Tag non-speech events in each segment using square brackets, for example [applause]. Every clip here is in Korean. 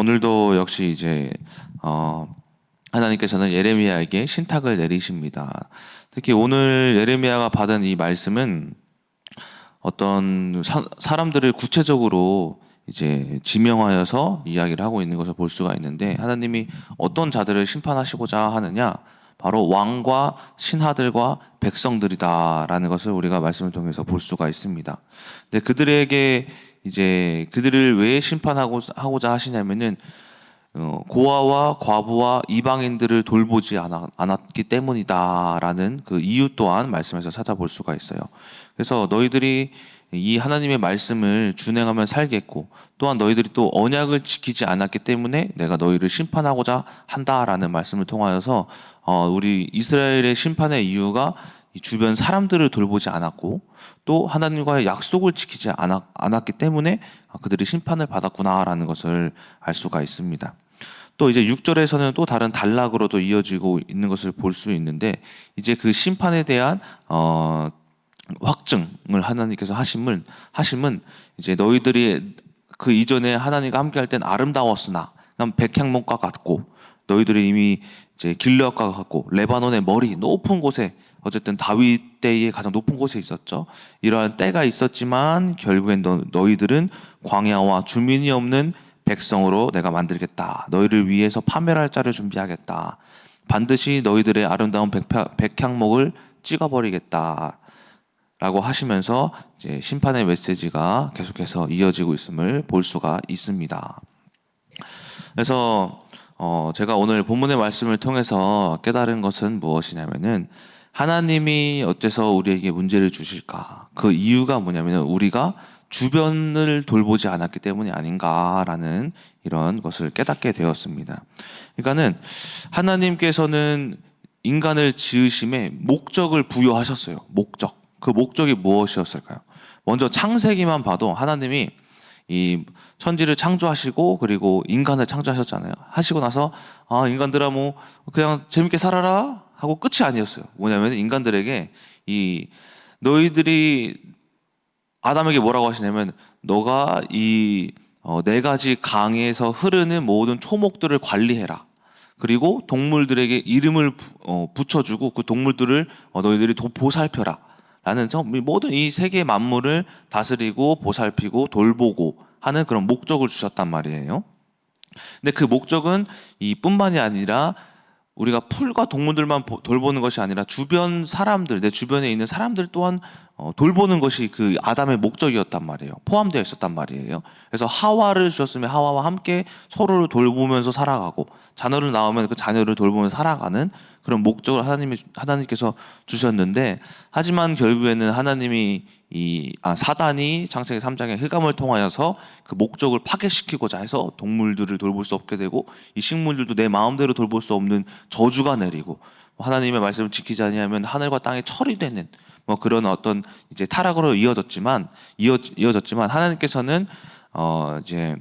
오늘도 역시 이제 어 하나님께서는 예레미야에게 신탁을 내리십니다. 특히 오늘 예레미야가 받은 이 말씀은 어떤 사, 사람들을 구체적으로 이제 지명하여서 이야기를 하고 있는 것을 볼 수가 있는데 하나님이 어떤 자들을 심판하시고자 하느냐 바로 왕과 신하들과 백성들이다라는 것을 우리가 말씀을 통해서 볼 수가 있습니다. 근데 그들에게 이제 그들을 왜 심판하고 하고자 하시냐면은 어, 고아와 과부와 이방인들을 돌보지 않았, 않았 기 때문이다라는 그 이유 또한 말씀에서 찾아볼 수가 있어요. 그래서 너희들이 이 하나님의 말씀을 준행하면 살겠고 또한 너희들이 또 언약을 지키지 않았기 때문에 내가 너희를 심판하고자 한다라는 말씀을 통하여서 어, 우리 이스라엘의 심판의 이유가 이 주변 사람들을 돌보지 않았고 또 하나님과의 약속을 지키지 않았, 않았 기 때문에 그들이 심판을 받았구나라는 것을 알 수가 있습니다. 또 이제 6절에서는 또 다른 단락으로도 이어지고 있는 것을 볼 수 있는데 이제 그 심판에 대한 어 확증을 하나님께서 하심은 하심은 이제 너희들이 그 이전에 하나님과 함께할 땐 아름다웠으나 난 백향목과 같고 너희들이 이미 이제 길르앗과 같고 레바논의 머리 높은 곳에 어쨌든 다윗 때의 가장 높은 곳에 있었죠. 이러한 때가 있었지만 결국엔 너, 너희들은 광야와 주민이 없는 백성으로 내가 만들겠다. 너희를 위해서 파멸할 자를 준비하겠다. 반드시 너희들의 아름다운 백파, 백향목을 찍어버리겠다. 라고 하시면서 이제 심판의 메시지가 계속해서 이어지고 있음을 볼 수가 있습니다. 그래서 어 제가 오늘 본문의 말씀을 통해서 깨달은 것은 무엇이냐면은 하나님이 어째서 우리에게 문제를 주실까? 그 이유가 뭐냐면 우리가 주변을 돌보지 않았기 때문이 아닌가라는 이런 것을 깨닫게 되었습니다. 그러니까는 하나님께서는 인간을 지으심에 목적을 부여하셨어요. 목적. 그 목적이 무엇이었을까요? 먼저 창세기만 봐도 하나님이 이 천지를 창조하시고 그리고 인간을 창조하셨잖아요. 하시고 나서 아 인간들아 뭐 그냥 재밌게 살아라 하고 끝이 아니었어요. 뭐냐면 인간들에게 이 너희들이 아담에게 뭐라고 하시냐면 너가 이 어, 네 가지 강에서 흐르는 모든 초목들을 관리해라. 그리고 동물들에게 이름을 어, 붙여주고 그 동물들을 어, 너희들이 도, 보살펴라. 라는 모든 이 세계 만물을 다스리고 보살피고 돌보고 하는 그런 목적을 주셨단 말이에요. 근데 그 목적은 이 뿐만이 아니라 우리가 풀과 동물들만 돌보는 것이 아니라 주변 사람들, 내 주변에 있는 사람들 또한 어, 돌보는 것이 그 아담의 목적이었단 말이에요. 포함되어 있었단 말이에요. 그래서 하와를 주셨으면 하와와 함께 서로를 돌보면서 살아가고 자녀를 낳으면 그 자녀를 돌보면서 살아가는 그런 목적을 하나님이 하나님께서 주셨는데 하지만 결국에는 하나님이 이 아, 사단이 창세기 3장의 흑암을 통하여서 그 목적을 파괴시키고자 해서 동물들을 돌볼 수 없게 되고 이 식물들도 내 마음대로 돌볼 수 없는 저주가 내리고 하나님의 말씀을 지키지 않으면 하늘과 땅이 철이 되는 뭐 그런 어떤 이제 타락으로 이어졌지만 이어, 이어졌지만 하나님께서는 어 이제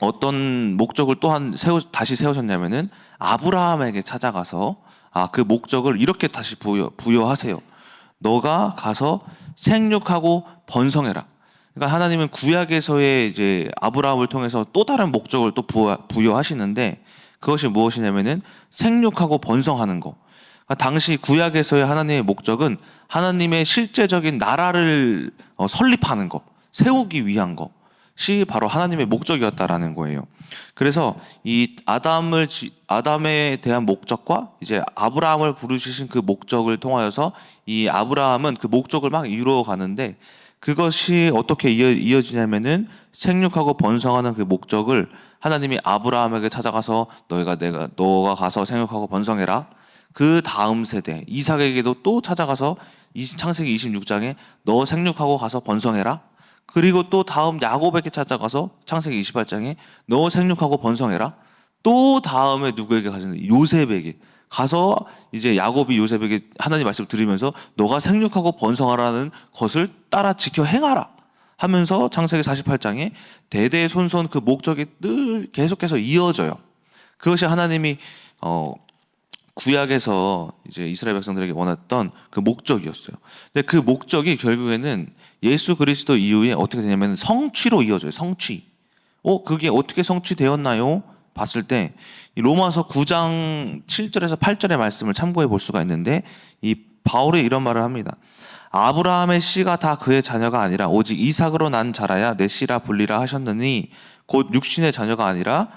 어떤 목적을 또한 세우 다시 세우셨냐면은 아브라함에게 찾아가서 아 그 목적을 이렇게 다시 부여 부여하세요. 너가 가서 생육하고 번성해라. 그러니까 하나님은 구약에서의 이제 아브라함을 통해서 또 다른 목적을 또 부여하시는데 그것이 무엇이냐면은 생육하고 번성하는 거. 그러니까 당시 구약에서의 하나님의 목적은 하나님의 실제적인 나라를 어, 설립하는 것, 세우기 위한 것이 바로 하나님의 목적이었다라는 거예요. 그래서 이 아담을 아담에 대한 목적과 이제 아브라함을 부르시신 그 목적을 통하여서 이 아브라함은 그 목적을 막 이루어 가는데 그것이 어떻게 이어, 지냐면은 생육하고 번성하는 그 목적을 하나님이 아브라함에게 찾아가서 너희가 내가 너가 가서 생육하고 번성해라. 그 다음 세대 이삭에게도 또 찾아가서 창세기 26장에 너 생육하고 가서 번성해라. 그리고 또 다음 야곱에게 찾아가서 창세기 28장에 너 생육하고 번성해라. 또 다음에 누구에게 가시는 요셉에게 가서 이제 야곱이 요셉에게 하나님 말씀 을 들으면서 너가 생육하고 번성하라는 것을 따라 지켜 행하라 하면서 창세기 48장에 대대손손 그 목적이 늘 계속해서 이어져요. 그것이 하나님이 어 구약에서 이제 이스라엘 백성들에게 원했던 그 목적이었어요. 근데 그 목적이 결국에는 예수 그리스도 이후에 어떻게 되냐면 성취로 이어져요. 성취. 어 그게 어떻게 성취되었나요? 봤을 때이 로마서 9장 7절에서 8절의 말씀을 참고해 볼 수가 있는데 이 바울이 이런 말을 합니다. 아브라함의 씨가 다 그의 자녀가 아니라 오직 이삭으로 난 자라야 내 씨라 불리라 하셨느니 곧 육신의 자녀가 아니라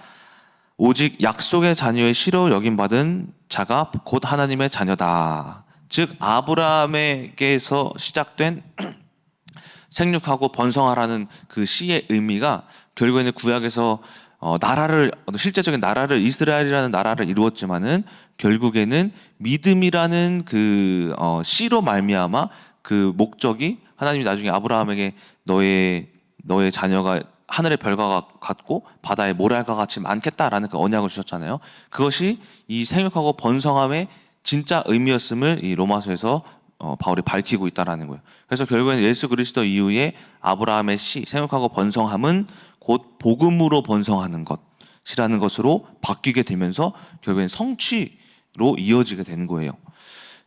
오직 약속의 자녀의 씨로 여김 받은 자가 곧 하나님의 자녀다. 즉 아브라함에게서 시작된 [clears throat] 생육하고 번성하라는 그 시의 의미가 결국에는 구약에서 어, 나라를 실제적인 나라를 이스라엘이라는 나라를 이루었지만은 결국에는 믿음이라는 그 어, 씨로 말미암아 그 목적이 하나님이 나중에 아브라함에게 너의 너의 자녀가 하늘의 별과 같고 바다의 모래알과 같이 많겠다라는 그 언약을 주셨잖아요. 그것이 이 생육하고 번성함의 진짜 의미였음을 이 로마서에서 어, 바울이 밝히고 있다라는 거예요. 그래서 결국에는 예수 그리스도 이후에 아브라함의 씨, 생육하고 번성함은 곧 복음으로 번성하는 것이라는 것으로 바뀌게 되면서 결국엔 성취로 이어지게 되는 거예요.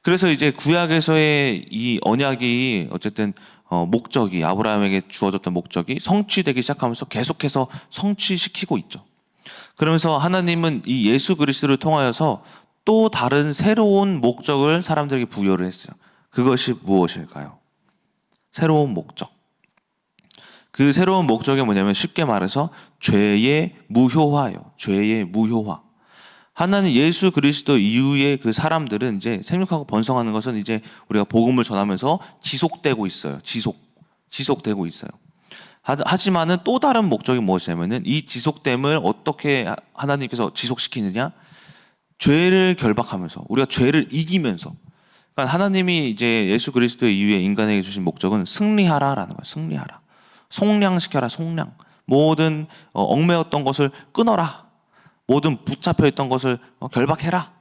그래서 이제 구약에서의 이 언약이 어쨌든 어, 목적이 아브라함에게 주어졌던 목적이 성취되기 시작하면서 계속해서 성취시키고 있죠. 그러면서 하나님은 이 예수 그리스도를 통하여서 또 다른 새로운 목적을 사람들에게 부여를 했어요. 그것이 무엇일까요? 새로운 목적. 그 새로운 목적이 뭐냐면 쉽게 말해서 죄의 무효화예요. 죄의 무효화. 하나님 예수 그리스도 이후의 그 사람들은 이제 생육하고 번성하는 것은 이제 우리가 복음을 전하면서 지속되고 있어요. 지속. 지속되고 있어요. 하- 하지만은 또 다른 목적이 무엇이냐면은 이 지속됨을 어떻게 하나님께서 지속시키느냐? 죄를 결박하면서 우리가 죄를 이기면서 그러니까 하나님이 이제 예수 그리스도 이후에 인간에게 주신 목적은 승리하라라는 거예요. 승리하라. 속량시켜라. 속량. 모든 어, 얽매였던 것을 끊어라. 모든 붙잡혀 있던 것을 어, 결박해라.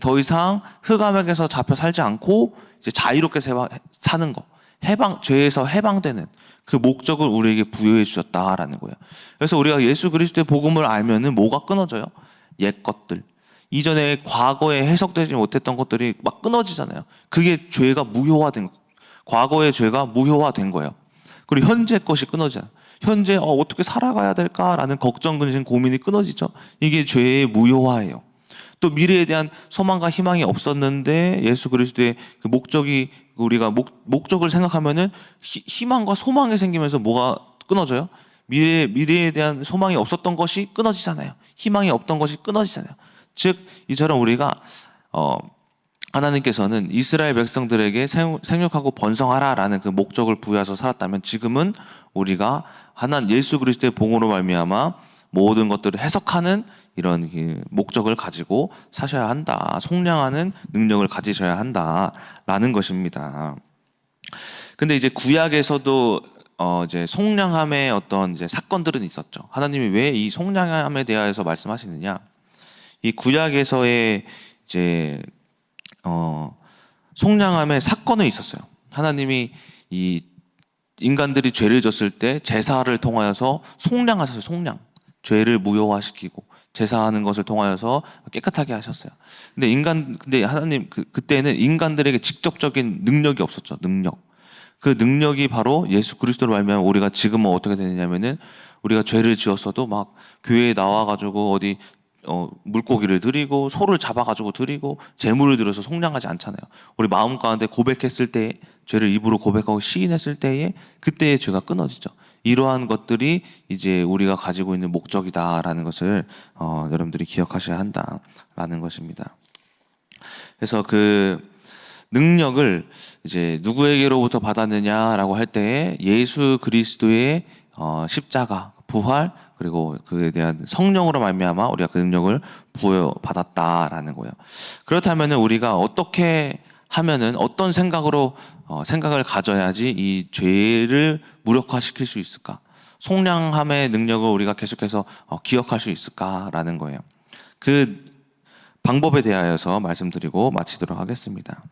더 이상 흑암에게서 잡혀 살지 않고 이제 자유롭게 사는 거. 해방 죄에서 해방되는 그 목적을 우리에게 부여해 주셨다라는 거예요. 그래서 우리가 예수 그리스도의 복음을 알면은 뭐가 끊어져요? 옛 것들. 이전에 과거에 해석되지 못했던 것들이 막 끊어지잖아요. 그게 죄가 무효화된 거. 과거의 죄가 무효화된 거예요. 그리고 현재 것이 끊어져요. 현재 어, 어떻게 살아가야 될까라는 걱정, 근심, 고민이 끊어지죠. 이게 죄의 무효화예요. 또 미래에 대한 소망과 희망이 없었는데 예수 그리스도의 그 목적이 우리가 목, 목적을 생각하면은 희, 희망과 소망이 생기면서 뭐가 끊어져요? 미래 미래에 대한 소망이 없었던 것이 끊어지잖아요. 희망이 없던 것이 끊어지잖아요. 즉 이처럼 우리가 어 하나님께서는 이스라엘 백성들에게 생- 생육하고 번성하라라는 그 목적을 부여해서 살았다면 지금은 우리가 하나 예수 그리스도의 봉으로 말미암아 모든 것들을 해석하는 이런 그 목적을 가지고 사셔야 한다. 속량하는 능력을 가지셔야 한다라는 것입니다. 근데 이제 구약에서도 어 이제 속량함의 어떤 이제 사건들은 있었죠. 하나님이 왜 이 속량함에 대하여서 말씀하시느냐? 이 구약에서의 이제 어 속량함의 사건은 있었어요. 하나님이 이 인간들이 죄를 졌을 때 제사를 통하여서 속량하셨어요. 속량. 죄를 무효화시키고 제사하는 것을 통하여서 깨끗하게 하셨어요. 근데 인간 근데 하나님 그 그때는 인간들에게 직접적인 능력이 없었죠. 능력. 그 능력이 바로 예수 그리스도로 말미암아 우리가 지금은 어떻게 되느냐면은 우리가 죄를 지었어도 막 교회에 나와 가지고 어디 어, 물고기를 드리고 소를 잡아 가지고 드리고 재물을 들여서 속량하지 않잖아요. 우리 마음 가운데 고백했을 때 죄를 입으로 고백하고 시인했을 때에 그때의 죄가 끊어지죠. 이러한 것들이 이제 우리가 가지고 있는 목적이다라는 것을 어, 여러분들이 기억하셔야 한다라는 것입니다. 그래서 그 능력을 이제 누구에게로부터 받았느냐라고 할 때에 예수 그리스도의 어, 십자가, 부활 그리고 그에 대한 성령으로 말미암아 우리가 그 능력을 부여 받았다라는 거예요. 그렇다면은 우리가 어떻게 하면은 어떤 생각으로 어, 생각을 가져야지 이 죄를 무력화시킬 수 있을까? 속량함의 능력을 우리가 계속해서 어, 기억할 수 있을까라는 거예요. 그 방법에 대하여서 말씀드리고 마치도록 하겠습니다.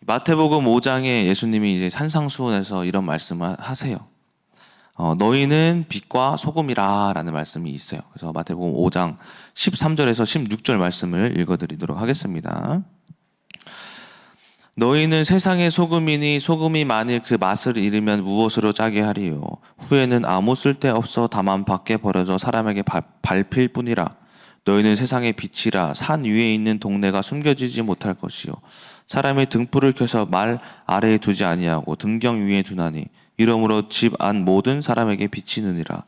마태복음 5장에 예수님이 이제 산상수훈에서 이런 말씀을 하세요. 어, 너희는 빛과 소금이라 라는 말씀이 있어요. 그래서 마태복음 5장 13절에서 16절 말씀을 읽어드리도록 하겠습니다. 너희는 세상의 소금이니 소금이 만일 그 맛을 잃으면 무엇으로 짜게 하리요 후에는 아무 쓸데 없어 다만 밖에 버려져 사람에게 바- 밟힐 뿐이라 너희는 세상의 빛이라 산 위에 있는 동네가 숨겨지지 못할 것이요 사람의 등불을 켜서 말 아래에 두지 아니하고 등경 위에 두나니 이러므로 집 안 모든 사람에게 비치느니라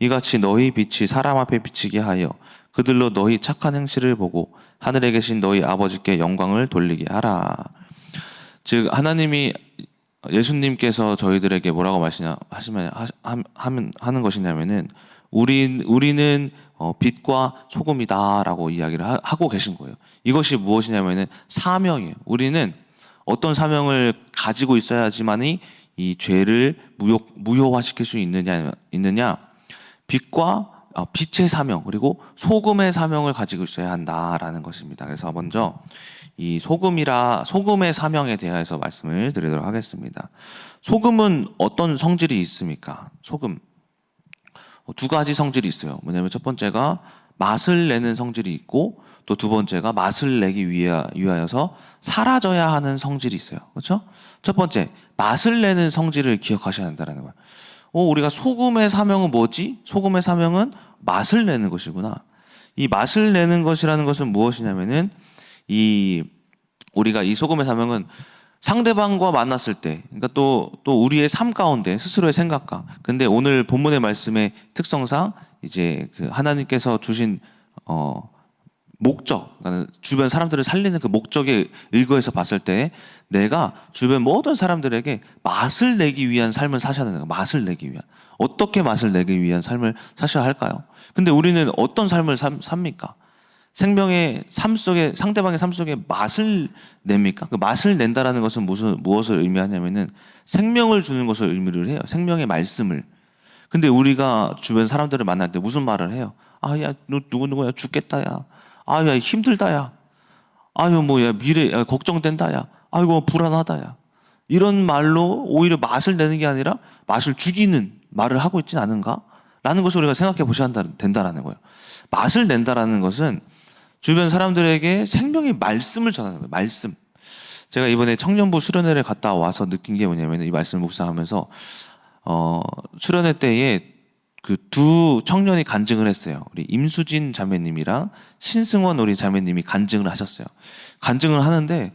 이같이 너희 빛이 사람 앞에 비치게 하여 그들로 너희 착한 행실을 보고 하늘에 계신 너희 아버지께 영광을 돌리게 하라. 즉 하나님이 예수님께서 저희들에게 뭐라고 말씀하 하시면 하면 하는 것이냐면은 우리 우리는 어, 빛과 소금이다라고 이야기를 하, 하고 계신 거예요. 이것이 무엇이냐면은 사명이에요. 우리는 어떤 사명을 가지고 있어야지만이 이 죄를 무효 무효화시킬 수 있느냐 있느냐 빛과 어, 빛의 사명 그리고 소금의 사명을 가지고 있어야 한다라는 것입니다. 그래서 먼저 이 소금이라 소금의 사명에 대해서 말씀을 드리도록 하겠습니다. 소금은 어떤 성질이 있습니까? 소금 어, 두 가지 성질이 있어요. 뭐냐면 첫 번째가 맛을 내는 성질이 있고 또 두 번째가 맛을 내기 위하, 위하여서 사라져야 하는 성질이 있어요. 그렇죠? 첫 번째 맛을 내는 성질을 기억하셔야 한다는 거예요. 어, 우리가 소금의 사명은 뭐지? 소금의 사명은 맛을 내는 것이구나. 이 맛을 내는 것이라는 것은 무엇이냐면은 이 우리가 이 소금의 사명은 상대방과 만났을 때, 그러니까 또, 또 우리의 삶 가운데 스스로의 생각과, 근데 오늘 본문의 말씀의 특성상 이제 그 하나님께서 주신, 어, 목적, 그러니까 주변 사람들을 살리는 그 목적에 의거해서 봤을 때 내가 주변 모든 사람들에게 맛을 내기 위한 삶을 사셔야 되는 거예요. 맛을 내기 위한. 어떻게 맛을 내기 위한 삶을 사셔야 할까요? 근데 우리는 어떤 삶을 삽, 삽니까? 생명의 삶 속에 상대방의 삶 속에 맛을 냅니까? 그 맛을 낸다라는 것은 무슨 무엇을 의미하냐면은 생명을 주는 것을 의미를 해요. 생명의 말씀을. 근데 우리가 주변 사람들을 만날 때 무슨 말을 해요? 아, 야, 너 누구 누구야 죽겠다, 야. 아, 야, 힘들다, 야. 아유, 뭐 야 미래 야, 걱정된다, 야. 아이고 불안하다, 야. 이런 말로 오히려 맛을 내는 게 아니라 맛을 죽이는 말을 하고 있진 않은가? 라는 것을 우리가 생각해 보셔야 된다라는 거예요. 맛을 낸다라는 것은 주변 사람들에게 생명의 말씀을 전하는 거예요. 말씀. 제가 이번에 청년부 수련회를 갔다 와서 느낀 게 뭐냐면 이 말씀을 묵상하면서 어, 수련회 때에 그 두 청년이 간증을 했어요. 우리 임수진 자매님이랑 신승원 우리 자매님이 간증을 하셨어요. 간증을 하는데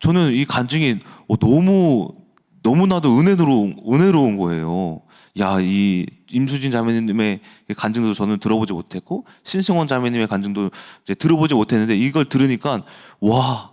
저는 이 간증이 어, 너무 너무나도 은혜로운 은혜로운 거예요. 야, 이 임수진 자매님의 간증도 저는 들어보지 못했고 신승원 자매님의 간증도 이제 들어보지 못했는데 이걸 들으니까 와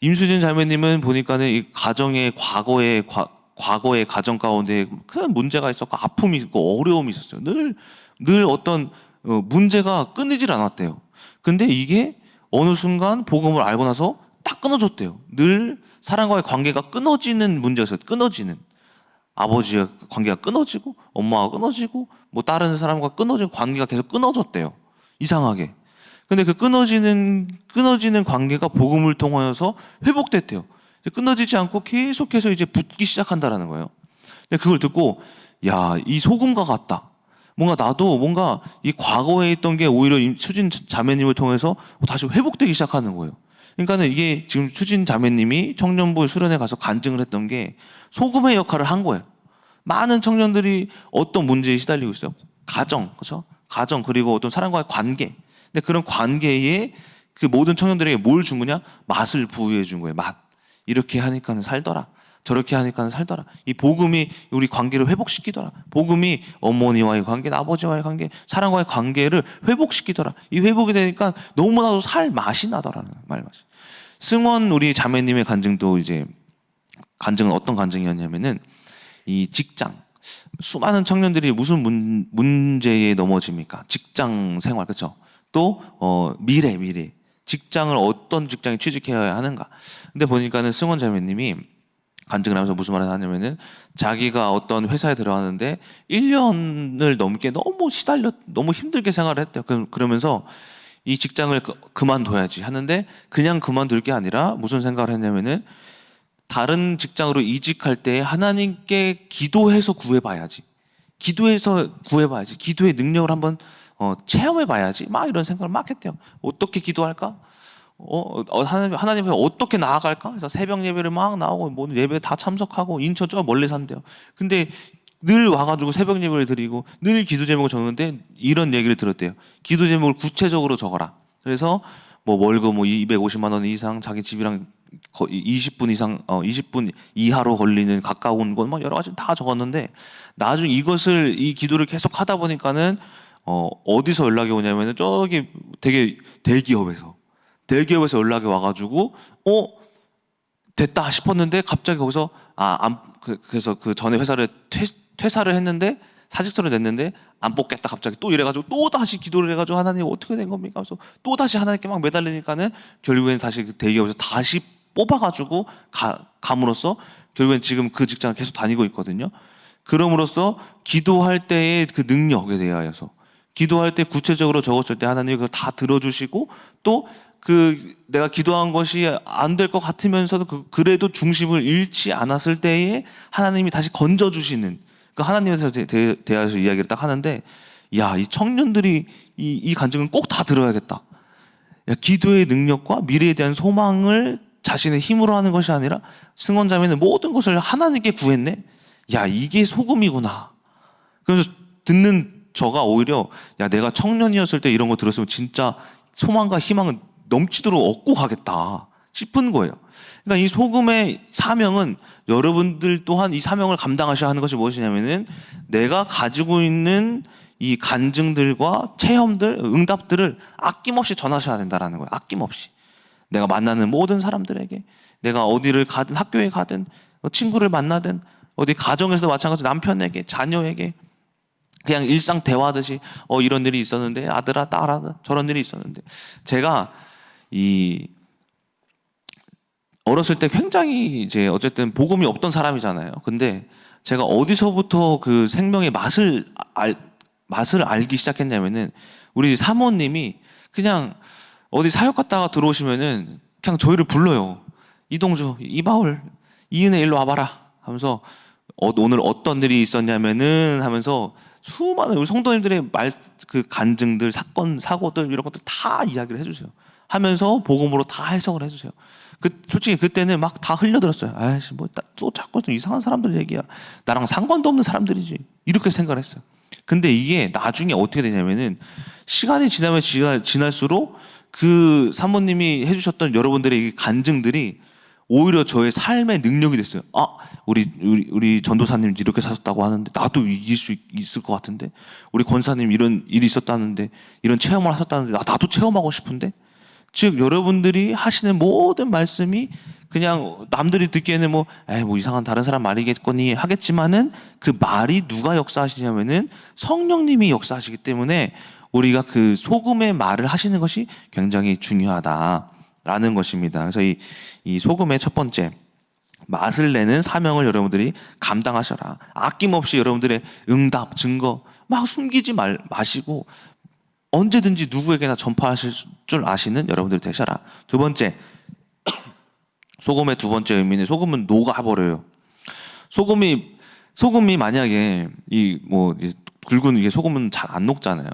임수진 자매님은 보니까는 이 가정의 과거의 과, 과거의 가정 가운데 큰 문제가 있었고 아픔이 있고 어려움이 있었어요. 늘 늘 어떤 어, 문제가 끊이질 않았대요. 근데 이게 어느 순간 복음을 알고 나서 딱 끊어졌대요. 늘 사람과의 관계가 끊어지는 문제였어요. 끊어지는 아버지와 관계가 끊어지고 엄마가 끊어지고 뭐 다른 사람과 끊어지고 관계가 계속 끊어졌대요. 이상하게. 근데 그 끊어지는 끊어지는 관계가 복음을 통하여서 회복됐대요. 끊어지지 않고 계속해서 이제 붙기 시작한다라는 거예요. 근데 그걸 듣고 야, 이 소금과 같다. 뭔가 나도 뭔가 이 과거에 있던 게 오히려 이 수진 자매님을 통해서 다시 회복되기 시작하는 거예요. 그러니까는 이게 지금 수진 자매님이 청년부 수련회 가서 간증을 했던 게 소금의 역할을 한 거예요. 많은 청년들이 어떤 문제에 시달리고 있어요. 가정, 그렇죠? 가정 그리고 어떤 사람과의 관계. 근데 그런 관계에 그 모든 청년들에게 뭘 준 거냐? 맛을 부여해 준 거예요. 맛. 이렇게 하니까는 살더라. 저렇게 하니까는 살더라. 이 복음이 우리 관계를 회복시키더라. 복음이 어머니와의 관계, 아버지와의 관계, 사랑과의 관계를 회복시키더라. 이 회복이 되니까 너무나도 살 맛이 나더라는 말 맛이. 승원 우리 자매님의 간증도 이제 간증은 어떤 간증이었냐면은 이 직장 수많은 청년들이 무슨 문, 문제에 넘어집니까? 직장 생활 그렇죠? 또 어, 미래 미래 직장을 어떤 직장에 취직해야 하는가? 근데 보니까는 승원 자매님이 간증을 하면서 무슨 말을 하냐면은 자기가 어떤 회사에 들어가는데 1년을 넘게 너무 시달렸 너무 힘들게 생활을 했대요. 그- 그러면서 이 직장을 그- 그만둬야지 하는데 그냥 그만둘 게 아니라 무슨 생각을 했냐면은 다른 직장으로 이직할 때 하나님께 기도해서 구해봐야지. 기도해서 구해봐야지. 기도의 능력을 한번 어, 체험해 봐야지. 막 이런 생각을 막 했대요. 어떻게 기도할까? 어, 어, 하나님 하나님 앞에 어떻게 나아갈까? 그래서 새벽 예배를 막 나오고 뭐 예배 다 참석하고 인천 저 멀리 산대요. 근데 늘 와가지고 새벽 예배를 드리고 늘 기도 제목을 적는데 이런 얘기를 들었대요. 기도 제목을 구체적으로 적어라. 그래서 뭐 월급 뭐 250만 원 이상 자기 집이랑 거- 20분 이상 어 20분 이하로 걸리는 가까운 곳뭐 여러 가지 다 적었는데 나중에 이것을 이 기도를 계속 하다 보니까는 어 어디서 연락이 오냐면은 저기 되게 대기업에서 대기업에서 연락이 와가지고 어 됐다 싶었는데 갑자기 거기서 아안 그, 그래서 그 전에 회사를 퇴, 퇴사를 했는데 사직서를 냈는데 안 뽑겠다 갑자기 또 이래가지고 또 다시 기도를 해가지고 하나님 어떻게 된 겁니까? 그래서 또 다시 하나님께 막 매달리니까는 결국에는 다시 그 대기업에서 다시 뽑아가지고 가, 감으로써 결국엔 지금 그 직장을 계속 다니고 있거든요. 그럼으로써 기도할 때의 그 능력에 대하여서 기도할 때 구체적으로 적었을 때 하나님이 그걸 다 들어주시고 또 그 내가 기도한 것이 안 될 것 같으면서도 그 그래도 중심을 잃지 않았을 때에 하나님이 다시 건져 주시는 그 하나님에 대해서 이야기를 딱 하는데 야 이 청년들이 이, 이 간증은 꼭 다 들어야겠다. 야, 기도의 능력과 미래에 대한 소망을 자신의 힘으로 하는 것이 아니라 승원자매는 모든 것을 하나님께 구했네. 야 이게 소금이구나. 그래서 듣는 저가 오히려 야 내가 청년이었을 때 이런 거 들었으면 진짜 소망과 희망을 넘치도록 얻고 가겠다 싶은 거예요. 그러니까 이 소금의 사명은 여러분들 또한 이 사명을 감당하셔야 하는 것이 무엇이냐면은 내가 가지고 있는 이 간증들과 체험들, 응답들을 아낌없이 전하셔야 된다라는 거예요. 아낌없이. 내가 만나는 모든 사람들에게 내가 어디를 가든 학교에 가든 어, 친구를 만나든 어디 가정에서도 마찬가지로 남편에게 자녀에게 그냥 일상 대화하듯이 어 이런 일이 있었는데 아들아 딸아 저런 일이 있었는데 제가 이 어렸을 때 굉장히 이제 어쨌든 복음이 없던 사람이잖아요. 근데 제가 어디서부터 그 생명의 맛을 알 맛을 알기 시작했냐면은 우리 사모님이 그냥 어디 사역 갔다가 들어오시면은 그냥 저희를 불러요. 이동주, 이바울, 이은혜 일로 와봐라 하면서 어, 오늘 어떤 일이 있었냐면은 하면서 수많은 우리 성도님들의 말 그 간증들 사건 사고들 이런 것들 다 이야기를 해주세요. 하면서 복음으로 다 해석을 해주세요. 그 솔직히 그때는 막 다 흘려들었어요. 아이씨 뭐또 자꾸 좀 이상한 사람들 얘기야. 나랑 상관도 없는 사람들이지. 이렇게 생각을 했어요. 근데 이게 나중에 어떻게 되냐면은 시간이 지나면 지나, 지날수록 그 사모님이 해주셨던 여러분들의 이 간증들이 오히려 저의 삶의 능력이 됐어요. 아, 우리 우리 우리 전도사님 이렇게 사셨다고 하는데 나도 이길 수 있- 있을 것 같은데? 우리 권사님 이런 일이 있었다는데 이런 체험을 하셨다는데 나- 나도 체험하고 싶은데? 즉 여러분들이 하시는 모든 말씀이 그냥 남들이 듣기에는 뭐, 에이, 뭐 이상한 다른 사람 말이겠거니 하겠지만은 그 말이 누가 역사하시냐면은 성령님이 역사하시기 때문에 우리가 그 소금의 말을 하시는 것이 굉장히 중요하다 라는 것입니다. 그래서 이, 이 소금의 첫 번째 맛을 내는 사명을 여러분들이 감당하셔라. 아낌없이 여러분들의 응답, 증거 막 숨기지 말, 마시고 언제든지 누구에게나 전파하실 줄 아시는 여러분들이 되셔라. 두 번째, [coughs] 소금의 두 번째 의미는 소금은 녹아버려요. 소금이 소금이 만약에 이 뭐 굵은 이게 소금은 잘 안 녹잖아요.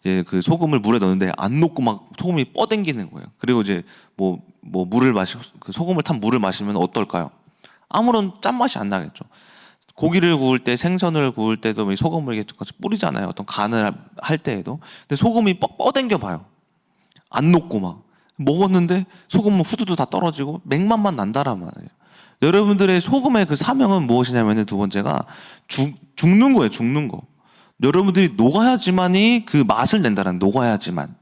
이제 그 소금을 물에 넣는데 안 녹고 막 소금이 뻗당기는 거예요. 그리고 이제 뭐 뭐 물을 마시 그 소금을 탄 물을 마시면 어떨까요? 아무런 짠맛이 안 나겠죠. 고기를 구울 때 생선을 구울 때도 이 소금을 이렇게 뿌리잖아요. 어떤 간을 할 때에도. 근데 소금이 뻗, 뻗당겨 봐요. 안 녹고 막 먹었는데 소금은 후두두 다 떨어지고 맹맛만 난다란 말이에요. 여러분들의 소금의 그 사명은 무엇이냐면은 두 번째가 죽, 죽는 거예요. 죽는 거. 여러분들이 녹아야지만이 그 맛을 낸다는 녹아야지만.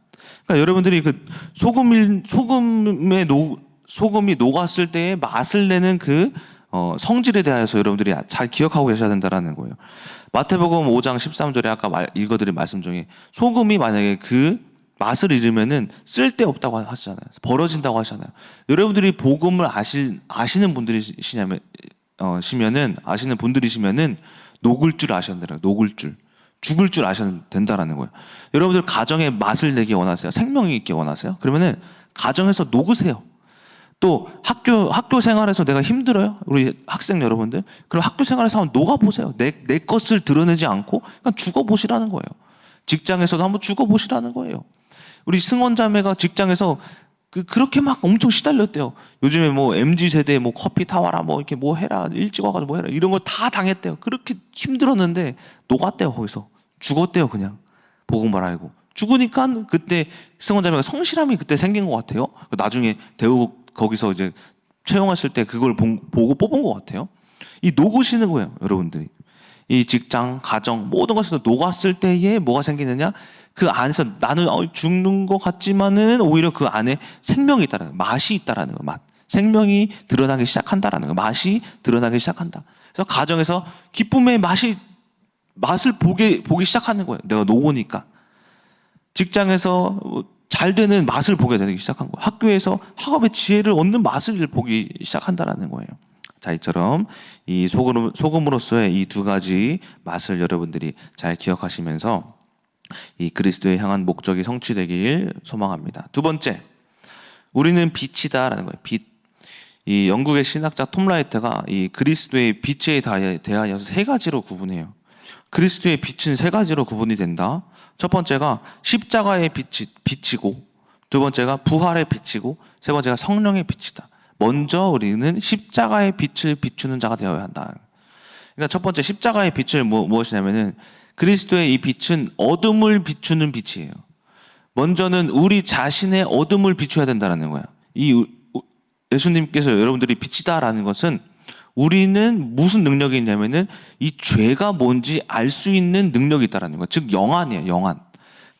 그러니까 여러분들이 그 소금일 소금의 녹 소금이 녹았을 때의 맛을 내는 그 어, 성질에 대해서 여러분들이 잘 기억하고 계셔야 된다라는 거예요. 마태복음 5장 13절에 아까 말, 읽어드린 말씀 중에 소금이 만약에 그 맛을 잃으면은 쓸데없다고 하시잖아요. 벌어진다고 하시잖아요. 여러분들이 복음을 아실, 아시는 분들이시냐면, 어, 시면은, 아시는 분들이시면은 녹을 줄 아셔야 된다. 녹을 줄. 죽을 줄 아셔야 된다라는 거예요. 여러분들 가정에 맛을 내기 원하세요? 생명이 있게 원하세요? 그러면은 가정에서 녹으세요. 또 학교 학교 생활에서 내가 힘들어요. 우리 학생 여러분들. 그럼 학교 생활에서 한번 녹아 보세요. 내 내 것을 드러내지 않고 그냥 죽어 보시라는 거예요. 직장에서도 한번 죽어 보시라는 거예요. 우리 승원 자매가 직장에서 그 그렇게 막 엄청 시달렸대요. 요즘에 뭐 MZ 세대 뭐 커피 타와라 뭐 이렇게 뭐 해라 일찍 와가지고 뭐 해라 이런 걸 다 당했대요. 그렇게 힘들었는데 녹았대요 거기서 죽었대요 그냥 복음을 알고 죽으니까 그때 승원자매가 성실함이 그때 생긴 것 같아요. 나중에 대우 거기서 이제 채용했을 때 그걸 본- 보고 뽑은 것 같아요. 이 녹으시는 거예요, 여러분들이. 이 직장, 가정 모든 것에서 녹았을 때에 뭐가 생기느냐? 그 안에서 나는 어, 죽는 것 같지만은 오히려 그 안에 생명이 있다라는 거, 맛이 있다라는 거, 맛. 생명이 드러나기 시작한다라는 거, 맛이 드러나기 시작한다. 그래서 가정에서 기쁨의 맛이 맛을 보게 보기 시작하는 거예요. 내가 녹으니까. 직장에서 잘 되는 맛을 보게 되기 시작한 거예요. 학교에서 학업의 지혜를 얻는 맛을 보기 시작한다라는 거예요. 자, 이처럼 이 소금, 소금으로서의 이 두 가지 맛을 여러분들이 잘 기억하시면서 이 그리스도에 향한 목적이 성취되길 소망합니다. 두 번째, 우리는 빛이다라는 거예요. 빛. 이 영국의 신학자 톰 라이트가 이 그리스도의 빛에 대하여- 대하여서 세 가지로 구분해요. 그리스도의 빛은 세 가지로 구분이 된다. 첫 번째가 십자가의 빛이, 빛이고, 두 번째가 부활의 빛이고, 세 번째가 성령의 빛이다. 먼저 우리는 십자가의 빛을 비추는 자가 되어야 한다. 그러니까 첫 번째 십자가의 빛을 무, 무엇이냐면은 그리스도의 이 빛은 어둠을 비추는 빛이에요. 먼저는 우리 자신의 어둠을 비춰야 된다는 거야. 이 예수님께서 여러분들이 빛이다라는 것은 우리는 무슨 능력이 있냐면은 이 죄가 뭔지 알 수 있는 능력이 있다라는 거야. 즉 영안이에요, 영안.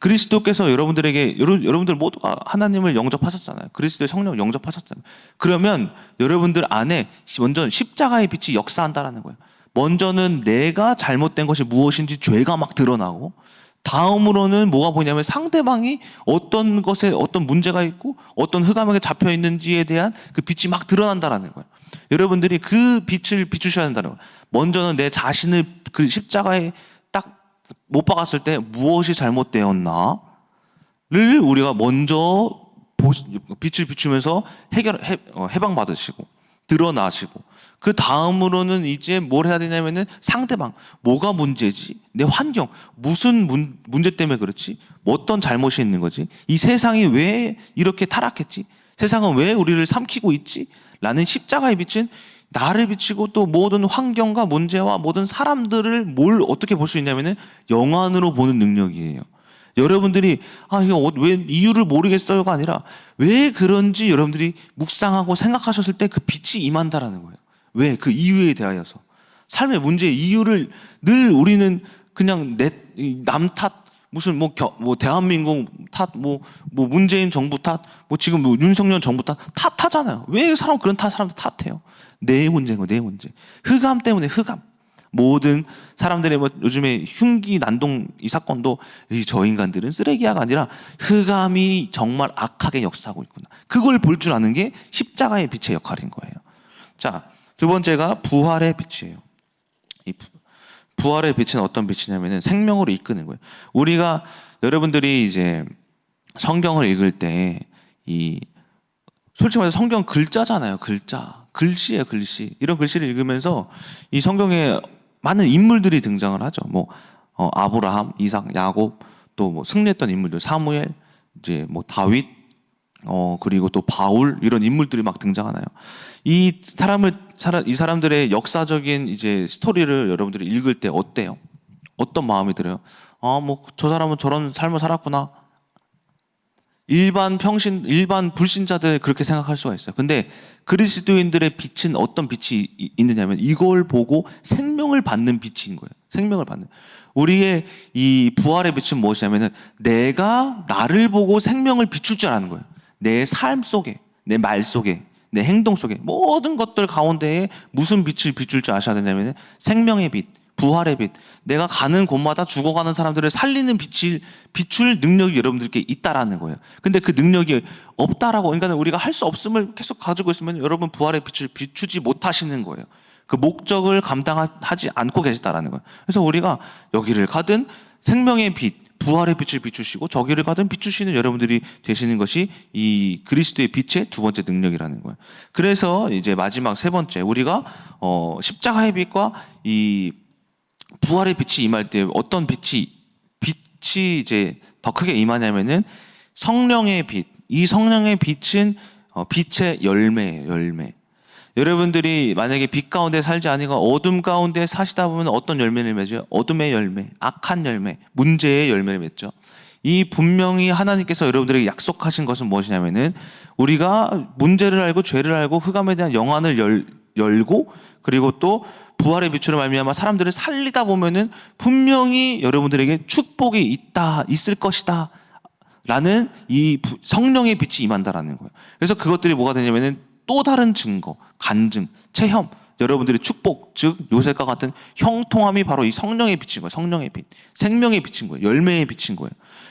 그리스도께서 여러분들에게 여러, 여러분 들 모두가 하나님을 영접하셨잖아요. 그리스도의 성령 영접하셨잖아요. 그러면 여러분들 안에 먼저 십자가의 빛이 역사한다라는 거예요. 먼저는 내가 잘못된 것이 무엇인지 죄가 막 드러나고 다음으로는 뭐가 보냐면 상대방이 어떤 것에 어떤 문제가 있고 어떤 흑암에 잡혀 있는지에 대한 그 빛이 막 드러난다라는 거예요. 여러분들이 그 빛을 비추셔야 한다는 거예요. 먼저는 내 자신을 그 십자가에 딱 못 박았을 때 무엇이 잘못되었나를 우리가 먼저 보- 빛을 비추면서 해결 해, 어, 해방 받으시고 드러나시고 그 다음으로는 이제 뭘 해야 되냐면은 상대방. 뭐가 문제지? 내 환경. 무슨 문, 문제 때문에 그렇지? 뭐 어떤 잘못이 있는 거지? 이 세상이 왜 이렇게 타락했지? 세상은 왜 우리를 삼키고 있지? 라는 십자가의 빛은 나를 비치고 또 모든 환경과 문제와 모든 사람들을 뭘 어떻게 볼 수 있냐면은 영안으로 보는 능력이에요. 여러분들이 아 이거 어- 왜 이유를 모르겠어요가 아니라 왜 그런지 여러분들이 묵상하고 생각하셨을 때 그 빛이 임한다라는 거예요. 왜 그 이유에 대하여서 삶의 문제의 이유를 늘 우리는 그냥 내 남 탓 무슨 뭐, 겨, 뭐 대한민국 탓, 뭐, 뭐 문재인 정부 탓, 뭐 지금 뭐 윤석열 정부 탓, 탓하잖아요. 왜 사람 그런 탓 사람들 탓해요? 내 문제인 거, 내 문제. 흑암 때문에 흑암. 모든 사람들의 뭐 요즘에 흉기 난동 이 사건도 이 저 인간들은 쓰레기야가 아니라 흑암이 정말 악하게 역사하고 있구나. 그걸 볼 줄 아는 게 십자가의 빛의 역할인 거예요. 자, 두 번째가 부활의 빛이에요. 이 부- 부활의 빛은 어떤 빛이냐면은 생명으로 이끄는 거예요. 우리가 여러분들이 이제 성경을 읽을 때 이 솔직히 말해서 성경 글자잖아요. 글자. 글씨예요, 글씨. 이런 글씨를 읽으면서 이 성경에 많은 인물들이 등장을 하죠. 뭐 어, 아브라함, 이삭, 야곱, 또 뭐 승리했던 인물들, 사무엘, 이제 뭐 다윗, 어 그리고 또 바울 이런 인물들이 막 등장하나요. 이 사람을 사람- 이 사람들의 역사적인 이제 스토리를 여러분들이 읽을 때 어때요? 어떤 마음이 들어요? 아 뭐 저 사람은 저런 삶을 살았구나. 일반 평신 일반 불신자들 그렇게 생각할 수가 있어요. 근데 그리스도인들의 빛은 어떤 빛이 이- 있느냐면 이걸 보고 생명을 받는 빛인 거예요. 생명을 받는. 우리의 이 부활의 빛은 무엇이냐면은 내가 나를 보고 생명을 비출 줄 아는 거예요. 내 삶 속에, 내 말 속에, 내 행동 속에 모든 것들 가운데에 무슨 빛을 비출 줄 아셔야 되냐면은 생명의 빛, 부활의 빛. 내가 가는 곳마다 죽어가는 사람들을 살리는 빛을 비출 능력이 여러분들께 있다라는 거예요. 근데 그 능력이 없다라고 그러니까 우리가 할 수 없음을 계속 가지고 있으면 여러분 부활의 빛을 비추지 못하시는 거예요. 그 목적을 감당하지 않고 계시다라는 거예요. 그래서 우리가 여기를 가든 생명의 빛, 부활의 빛을 비추시고 저기를 가든 비추시는 여러분들이 되시는 것이 이 그리스도의 빛의 두 번째 능력이라는 거예요. 그래서 이제 마지막 세 번째 우리가 어 십자가의 빛과 이 부활의 빛이 임할 때 어떤 빛이 빛이 이제 더 크게 임하냐면은 성령의 빛, 이 성령의 빛은 어, 빛의 열매예요, 열매. 여러분들이 만약에 빛 가운데 살지 아니고 어둠 가운데 사시다 보면 어떤 열매를 맺어요? 어둠의 열매, 악한 열매, 문제의 열매를 맺죠. 이 분명히 하나님께서 여러분들에게 약속하신 것은 무엇이냐면은 우리가 문제를 알고 죄를 알고 흑암에 대한 영안을 열, 열고 그리고 또 부활의 빛으로 말미암아 사람들을 살리다 보면은 분명히 여러분들에게 축복이 있다 있을 것이다 라는 이 부- 성령의 빛이 임한다라는 거예요. 그래서 그것들이 뭐가 되냐면은 또 다른 증거, 간증, 체험, 여러분들의 축복, 즉 요셉과 같은 형통함이 바로 이 성령의 빛인 거예요. 성령의 빛, 생명의 빛인 거예요. 열매의 빛인 거예요.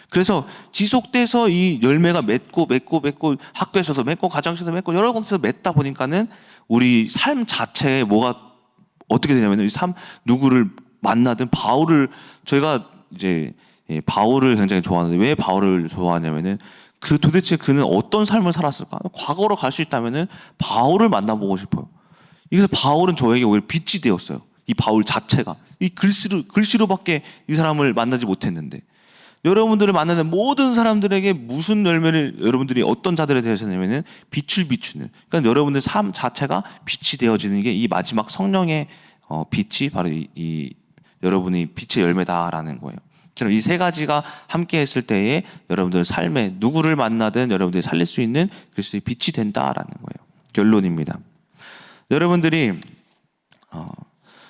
그래서 지속돼서 이 열매가 맺고 맺고 맺고 학교에서도 맺고 가정에서도 맺고 여러 곳에서 맺다 보니까는 우리 삶 자체에 뭐가 어떻게 되냐면 이 삶 누구를 만나든 바울을 저희가 이제 예, 바울을 굉장히 좋아하는데 왜 바울을 좋아하냐면은 그 도대체 그는 어떤 삶을 살았을까? 과거로 갈 수 있다면은 바울을 만나보고 싶어요. 그래서 바울은 저에게 오히려 빛이 되었어요. 이 바울 자체가 이 글씨로 글씨로밖에 이 사람을 만나지 못했는데 여러분들을 만나는 모든 사람들에게 무슨 열매를 여러분들이 어떤 자들에 대해서냐면은 빛을 비추는 그러니까 여러분들 삶 자체가 빛이 되어지는 게 이 마지막 성령의 어, 빛이 바로 이, 이 여러분이 빛의 열매다라는 거예요. 처럼 이 세 가지가 함께 했을 때에 여러분들 삶에 누구를 만나든 여러분들이 살릴 수 있는 그리스도의 빛이 된다라는 거예요. 결론입니다. 여러분들이 어,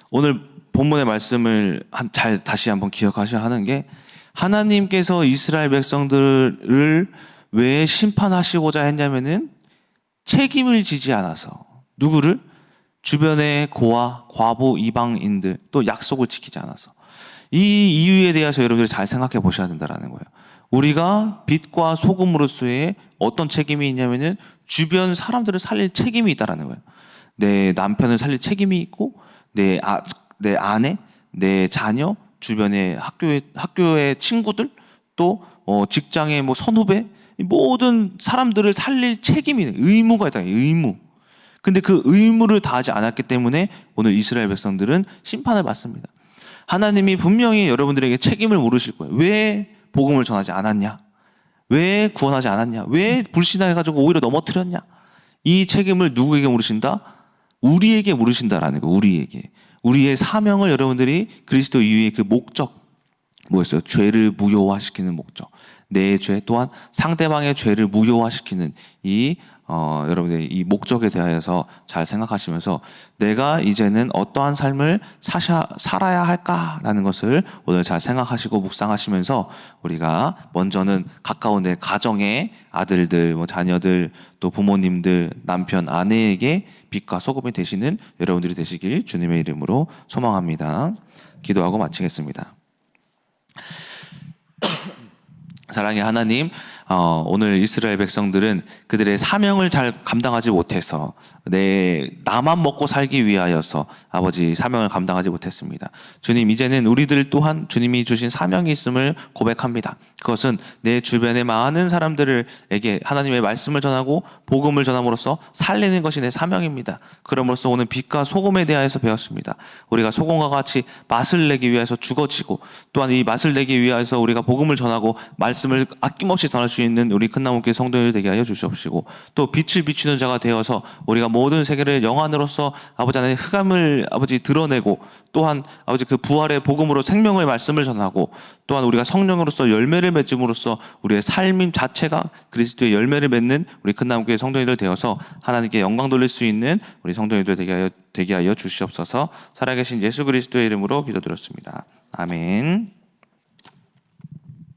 오늘 본문의 말씀을 한, 잘 다시 한번 기억하셔야 하는 게 하나님께서 이스라엘 백성들을 왜 심판하시고자 했냐면은 책임을 지지 않아서 누구를 주변의 고아, 과부, 이방인들 또 약속을 지키지 않아서 이 이유에 대해서 여러분들이 잘 생각해 보셔야 된다라는 거예요. 우리가 빛과 소금으로서의 어떤 책임이 있냐면은 주변 사람들을 살릴 책임이 있다라는 거예요. 내 남편을 살릴 책임이 있고 내, 아, 내 아내, 내 자녀, 주변의 학교의 학교의 친구들 또 어, 직장의 뭐 선후배 이 모든 사람들을 살릴 책임이 의무가 있다. 의무. 근데 그 의무를 다하지 않았기 때문에 오늘 이스라엘 백성들은 심판을 받습니다. 하나님이 분명히 여러분들에게 책임을 물으실 거예요. 왜 복음을 전하지 않았냐? 왜 구원하지 않았냐? 왜 불신해가지고 오히려 넘어뜨렸냐? 이 책임을 누구에게 물으신다? 우리에게 물으신다라는 거, 우리에게. 우리의 사명을 여러분들이 그리스도 이후의 그 목적, 뭐였어요? 죄를 무효화시키는 목적. 내 죄 또한 상대방의 죄를 무효화시키는 이 어, 여러분들 이 목적에 대하여서 잘 생각하시면서 내가 이제는 어떠한 삶을 사샤, 살아야 할까라는 것을 오늘 잘 생각하시고 묵상하시면서 우리가 먼저는 가까운 내 가정의 아들들, 뭐 자녀들, 또 부모님들, 남편, 아내에게 빛과 소금이 되시는 여러분들이 되시길 주님의 이름으로 소망합니다. 기도하고 마치겠습니다. [clears throat] 사랑의 하나님, 어, 오늘 이스라엘 백성들은 그들의 사명을 잘 감당하지 못해서 내 나만 먹고 살기 위하여서 아버지 사명을 감당하지 못했습니다. 주님 이제는 우리들 또한 주님이 주신 사명이 있음을 고백합니다. 그것은 내 주변의 많은 사람들에게 하나님의 말씀을 전하고 복음을 전함으로써 살리는 것이 내 사명입니다. 그럼으로써 오늘 빛과 소금에 대하여서 배웠습니다. 우리가 소금과 같이 맛을 내기 위해서 죽어지고 또한 이 맛을 내기 위해서 우리가 복음을 전하고 말씀을 아낌없이 전할 수 있는 우리 큰 나무교회 성도들 되게 하여 주시옵시고 또 빛을 비추는 자가 되어서 우리가 모든 세계를 영안으로서 아버지 안에 흑암을 아버지 드러내고 또한 아버지 그 부활의 복음으로 생명의 말씀을 전하고 또한 우리가 성령으로서 열매를 맺음으로써 우리의 삶 자체가 그리스도의 열매를 맺는 우리 큰 나무교회 성도님들 되어서 하나님께 영광 돌릴 수 있는 우리 성도님들 되게 하여 되게 하여 주시옵소서 살아계신 예수 그리스도의 이름으로 기도드렸습니다. 아멘.